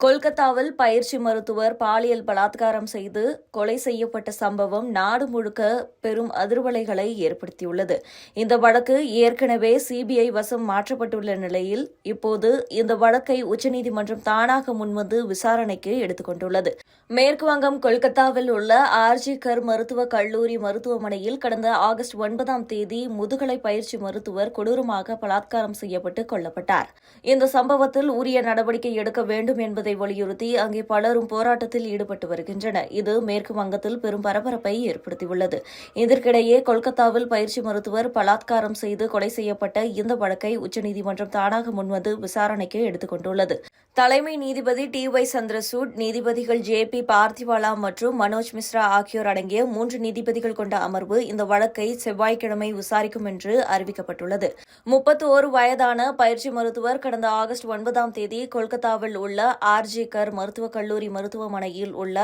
கொல்கத்தாவில் பயிற்சி மருத்துவர் பாலியல் பலாத்காரம் செய்து கொலை செய்யப்பட்ட சம்பவம் நாடு முழுக்க பெரும் அதிர்வலைகளை ஏற்படுத்தியுள்ளது. இந்த வழக்கு ஏற்கனவே சிபிஐ வசம் மாற்றப்பட்டுள்ள நிலையில் இப்போது இந்த வழக்கை உச்சநீதிமன்றம் தானாக முன்வந்து விசாரணைக்கு எடுத்துக்கொண்டுள்ளது மேற்குவங்கம் கொல்கத்தாவில் உள்ள ஆர்ஜி கர் மருத்துவக் கல்லூரி மருத்துவமனையில் கடந்த ஆகஸ்ட் ஒன்பதாம் தேதி முதுகலை பயிற்சி மருத்துவர் கொடூரமாக பலாத்காரம் செய்யப்பட்டு கொல்லப்பட்டார். இந்த சம்பவத்தில் உரிய நடவடிக்கை எடுக்க வேண்டும் என்பது என்பதை வலியுறுத்தி அங்கே பலரும் போராட்டத்தில் ஈடுபட்டு வருகின்றனர். இது மேற்கு வங்கத்தில் பெரும் பரபரப்பை ஏற்படுத்தியுள்ளது. இதற்கிடையே கொல்கத்தாவில் பயிற்சி மருத்துவர் பலாத்காரம் செய்து கொலை செய்யப்பட்ட இந்த வழக்கை உச்சநீதிமன்றம் தானாக முன்வந்து விசாரணைக்கு எடுத்துக்கொண்டுள்ளது. தலைமை நீதிபதி டி ஒய் சந்திரசூட் நீதிபதிகள் ஜே பி பார்த்திவாலா மற்றும் மனோஜ் மிஸ்ரா ஆகியோர் அடங்கிய மூன்று நீதிபதிகள் கொண்ட அமர்வு இந்த வழக்கை செவ்வாய்க்கிழமை விசாரிக்கும் என்று அறிவிக்கப்பட்டுள்ளது. முப்பத்தி ஓரு வயதான பயிற்சி மருத்துவர் கடந்த ஆகஸ்ட் ஒன்பதாம் தேதி கொல்கத்தாவில் உள்ள ஆர். ஆர்ஜிகர் மருத்துவக் கல்லூரி மருத்துவமனையில் உள்ள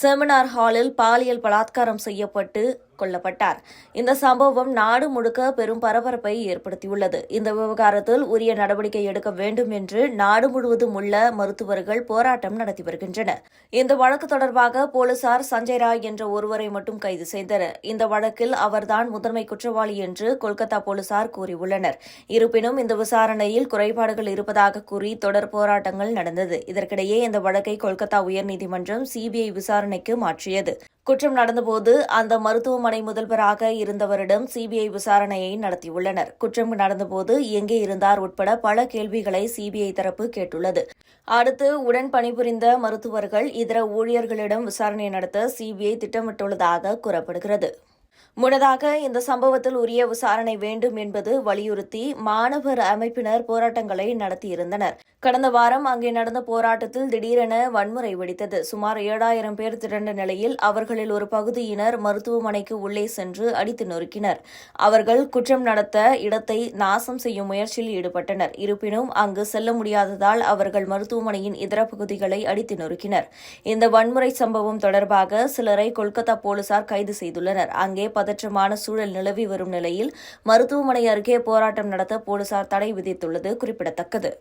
செமினார் ஹாலில் பாலியல் பலாத்காரம் செய்யப்பட்டு கொல்லப்பட்டார். இந்த சம்பவம் நாடு முழுக்க பெரும் பரபரப்பை ஏற்படுத்தியுள்ளது. இந்த விவகாரத்தில் உரிய நடவடிக்கை எடுக்க வேண்டும் என்று நாடு முழுவதும் உள்ள மருத்துவர்கள் போராட்டம் நடத்தி வருகின்றனர். இந்த வழக்கு தொடர்பாக போலீசார் சஞ்சய் ராய் என்ற ஒருவரை மட்டும் கைது செய்தனர். இந்த வழக்கில் அவர்தான் முதன்மை குற்றவாளி என்று கொல்கத்தா போலீசார் கூறியுள்ளனர். இருப்பினும் இந்த விசாரணையில் குறைபாடுகள் இருப்பதாக கூறி தொடர் போராட்டங்கள் நடந்தது. இதற்கிடையே இந்த வழக்கை கொல்கத்தா உயர்நீதிமன்றம் சிபிஐ விசாரணைக்கு மாற்றியது. குற்றம் நடந்தபோது அந்த மருத்துவமனை முதல்வராக இருந்தவரிடம் சிபிஐ விசாரணையை நடத்தியுள்ளனர். குற்றம் நடந்தபோது எங்கே இருந்தார் உட்பட பல கேள்விகளை சிபிஐ தரப்பு கேட்டுள்ளது. அடுத்து உடன் பணிபுரிந்த மருத்துவர்கள் இதர ஊழியர்களிடம் விசாரணை நடத்த சிபிஐ திட்டமிட்டுள்ளதாக கூறப்படுகிறது. முன்னதாக இந்த சம்பவத்தில் உரிய விசாரணை வேண்டும் என்பது வலியுறுத்தி மாணவர் அமைப்பினர் போராட்டங்களை நடத்தியிருந்தனர். கடந்த வாரம் அங்கே நடந்த போராட்டத்தில் திடீரென வன்முறை வெடித்தது. சுமார் ஏழாயிரம் பேர் திரண்ட நிலையில் அவர்களில் ஒரு பகுதியினர் மருத்துவமனைக்கு உள்ளே சென்று அடித்து நொறுக்கினர். அவர்கள் குற்றம் நடத்த இடத்தை நாசம் செய்யும் முயற்சியில் ஈடுபட்டனர். இருப்பினும் அங்கு செல்ல முடியாததால் அவர்கள் மருத்துவமனையின் இதர பகுதிகளை அடித்து நொறுக்கினர். இந்த வன்முறை சம்பவம் தொடர்பாக சிலரை கொல்கத்தா போலீசார் கைது செய்துள்ளனர். அங்கே பதற்றமான சூழல் நிலவி வரும் நிலையில் மருத்துவமனை அருகே போராட்டம் நடத்த போலீசார் தடை விதித்துள்ளது குறிப்பிடத்தக்கது.